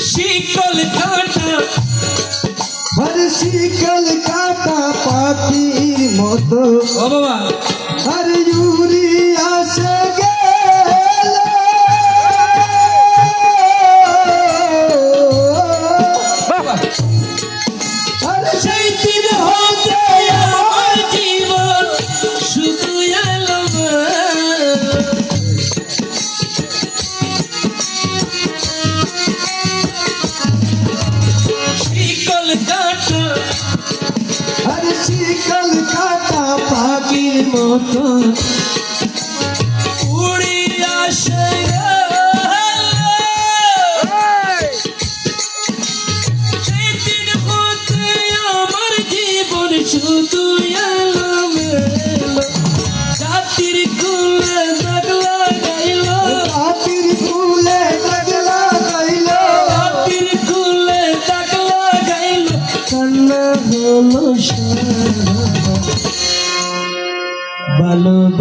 শিকল কাটা। আর শিকল কাটা পাতির মতো। ও বাবা। আর ইউরিয়া কাটা আর শিকল কাটা পাখির মতো।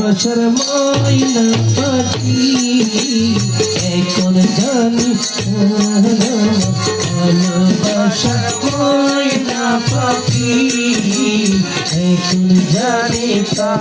ভালোবাসার মাইনা পাখি এখন জানি। ভালোবাসার ময়না পাখি এখন জানি না।